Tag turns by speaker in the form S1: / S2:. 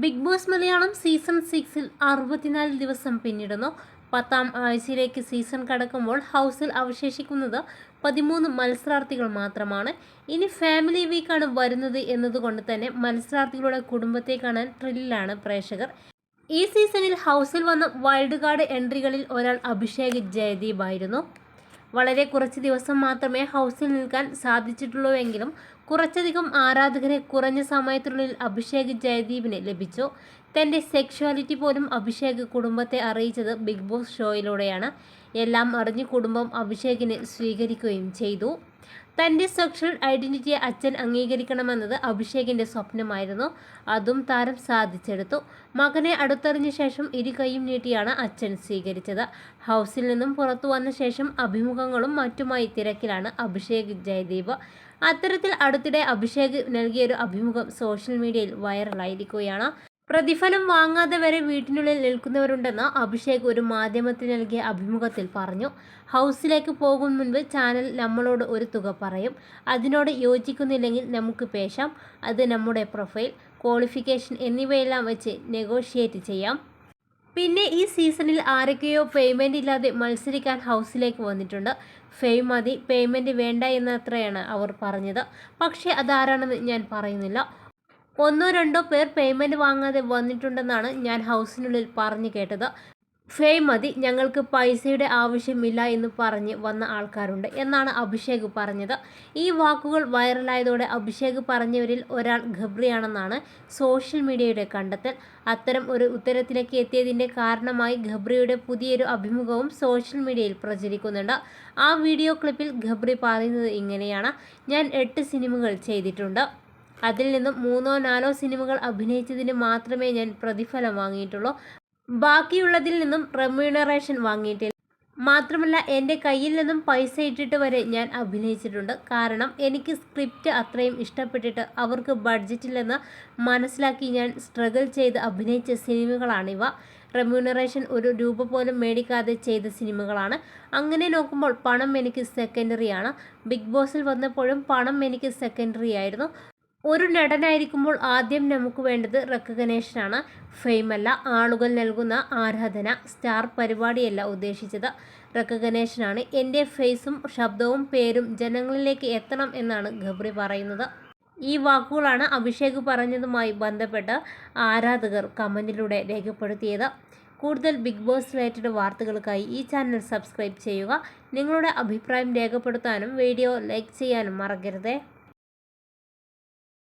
S1: Big boss Malayalam season സിക്സിൽ അറുപത്തിനാല് ദിവസം പിന്നിടുന്നു. പത്താം ആഴ്ചയിലേക്ക് സീസൺ കടക്കുമ്പോൾ ഹൗസിൽ അവശേഷിക്കുന്നത് പതിമൂന്ന് മത്സരാർത്ഥികൾ മാത്രമാണ്. ഇനി ഫാമിലി വീക്കാണ് വരുന്നത് എന്നതുകൊണ്ട് തന്നെ മത്സരാർത്ഥികളുടെ കുടുംബത്തെ കാണാൻ ത്രില്ലാണ് പ്രേക്ഷകർ. ഈ സീസണിൽ ഹൗസിൽ വന്ന വൈൽഡ് കാർഡ് എൻട്രികളിൽ ഒരാൾ അഭിഷേക് ജയദീപ് ആയിരുന്നു വളരെ കുറച്ച് ദിവസം മാത്രമേ ഹൗസിൽ നിൽക്കാൻ സാധിച്ചിട്ടുള്ളൂവെങ്കിലും കുറച്ചധികം ആരാധകരെ കുറഞ്ഞ സമയത്തിനുള്ളിൽ അഭിഷേക് ജയദീപിന് ലഭിച്ചു. തന്റെ സെക്ഷുവാലിറ്റി പോലും അഭിഷേക് കുടുംബത്തെ അറിയിച്ചത് ബിഗ് ബോസ് ഷോയിലൂടെയാണ്. എല്ലാം അറിഞ്ഞ് കുടുംബം അഭിഷേകിനെ സ്വീകരിക്കുകയും ചെയ്തു. തന്റെ സെക്ഷൽ ഐഡന്റിറ്റിയെ അച്ഛൻ അംഗീകരിക്കണമെന്നത് അഭിഷേകിന്റെ സ്വപ്നമായിരുന്നു. അതും താരം സാധിച്ചെടുത്തു. മകനെ അടുത്തറിഞ്ഞ ശേഷം ഇരു കൈയും നീട്ടിയാണ് അച്ഛൻ സ്വീകരിച്ചത്. ഹൗസിൽ നിന്നും പുറത്തു വന്ന ശേഷം അഭിമുഖങ്ങളും മറ്റുമായി തിരക്കിലാണ് അഭിഷേക് ജയദീപ്. അത്തരത്തിൽ അടുത്തിടെ അഭിഷേക് നൽകിയൊരു അഭിമുഖം സോഷ്യൽ മീഡിയയിൽ വൈറലായിരിക്കുകയാണ് പ്രതിഫലം വാങ്ങാതെ വരെ വീട്ടിനുള്ളിൽ നിൽക്കുന്നവരുണ്ടെന്ന് അഭിഷേക് ഒരു മാധ്യമത്തിന് നൽകിയ അഭിമുഖത്തിൽ പറഞ്ഞു. ഹൗസിലേക്ക് പോകും മുൻപ് ചാനൽ നമ്മളോട് ഒരു തുക പറയും. അതിനോട് യോജിക്കുന്നില്ലെങ്കിൽ നമുക്ക് പേശാം. അത് നമ്മുടെ പ്രൊഫൈൽ ക്വാളിഫിക്കേഷൻ എന്നിവയെല്ലാം വെച്ച് നെഗോഷിയേറ്റ് ചെയ്യാം. പിന്നെ ഈ സീസണിൽ ആരൊക്കെയോ പേയ്മെന്റ് ഇല്ലാതെ മത്സരിക്കാൻ ഹൗസിലേക്ക് വന്നിട്ടുണ്ട്. ഫെയിം മതി പേയ്മെന്റ് വേണ്ട എന്നത്രയാണ് അവർ പറഞ്ഞത്. പക്ഷേ അതാരാണെന്ന് ഞാൻ പറയുന്നില്ല. ഒന്നോ രണ്ടോ പേർ പേയ്മെന്റ് വാങ്ങാതെ വന്നിട്ടുണ്ടെന്നാണ് ഞാൻ ഹൗസിനുള്ളിൽ പറഞ്ഞു കേട്ടത്. ഫേ മതി ഞങ്ങൾക്ക് പൈസയുടെ ആവശ്യമില്ല എന്ന് പറഞ്ഞ് വന്ന ആൾക്കാരുണ്ട് എന്നാണ് അഭിഷേക് പറഞ്ഞത്. ഈ വാക്കുകൾ വൈറലായതോടെ അഭിഷേക് പറഞ്ഞവരിൽ ഒരാൾ ഖബ്രിയാണെന്നാണ് സോഷ്യൽ മീഡിയയുടെ കണ്ടെത്തൽ. അത്തരം ഒരു ഉത്തരത്തിലേക്ക് എത്തിയതിന്റെ കാരണമായി ഖബ്രിയുടെ പുതിയൊരു അഭിമുഖവും സോഷ്യൽ മീഡിയയിൽ പ്രചരിക്കുന്നുണ്ട്. ആ വീഡിയോ ക്ലിപ്പിൽ ഖബ്രി പറയുന്നത് ഇങ്ങനെയാണ്. ഞാൻ എട്ട് സിനിമകൾ ചെയ്തിട്ടുണ്ട്. അതിൽ നിന്നും മൂന്നോ നാലോ സിനിമകൾ അഭിനയിച്ചതിന് മാത്രമേ ഞാൻ പ്രതിഫലം വാങ്ങിയിട്ടുള്ളൂ. ബാക്കിയുള്ളതിൽ നിന്നും റെമ്യൂണറേഷൻ വാങ്ങിയിട്ടില്ല. മാത്രമല്ല എന്റെ കയ്യിൽ നിന്നും പൈസ ഇട്ടിട്ട് വരെ ഞാൻ അഭിനയിച്ചിട്ടുണ്ട്. കാരണം എനിക്ക് സ്ക്രിപ്റ്റ് അത്രയും ഇഷ്ടപ്പെട്ടിട്ട് അവർക്ക് ബഡ്ജറ്റില്ലെന്ന് മനസ്സിലാക്കി ഞാൻ സ്ട്രഗിൾ ചെയ്ത് അഭിനയിച്ച സിനിമകളാണിവ. റെമ്യൂണറേഷൻ ഒരു രൂപ പോലും മേടിക്കാതെ ചെയ്ത സിനിമകളാണ്. അങ്ങനെ നോക്കുമ്പോൾ പണം എനിക്ക് സെക്കൻഡറി ആണ്. ബിഗ് ബോസിൽ വന്നപ്പോഴും പണം എനിക്ക് സെക്കൻഡറി ആയിരുന്നു. ഒരു നടനായിരിക്കുമ്പോൾ ആദ്യം നമുക്ക് വേണ്ടത് റെക്കഗ്നേഷനാണ്. ഫെയിമല്ല ആളുകൾ നൽകുന്ന ആരാധന സ്റ്റാർ പരിപാടിയല്ല ഉദ്ദേശിച്ചത്. റെക്കഗ്നേഷനാണ്. എന്റെ ഫേസും ശബ്ദവും പേരും ജനങ്ങളിലേക്ക് എത്തണം എന്നാണ് ഗബ്രി പറയുന്നത്. ഈ വാക്കുകളാണ് അഭിഷേക് പറഞ്ഞതുമായി ബന്ധപ്പെട്ട് ആരാധകർ കമന്റിലൂടെ രേഖപ്പെടുത്തിയത്. കൂടുതൽ ബിഗ് ബോസ് റിലേറ്റഡ് വാർത്തകൾക്കായി ഈ ചാനൽ സബ്സ്ക്രൈബ് ചെയ്യുക. നിങ്ങളുടെ അഭിപ്രായം രേഖപ്പെടുത്താനും വീഡിയോ ലൈക്ക് ചെയ്യാനും മറക്കരുതേ.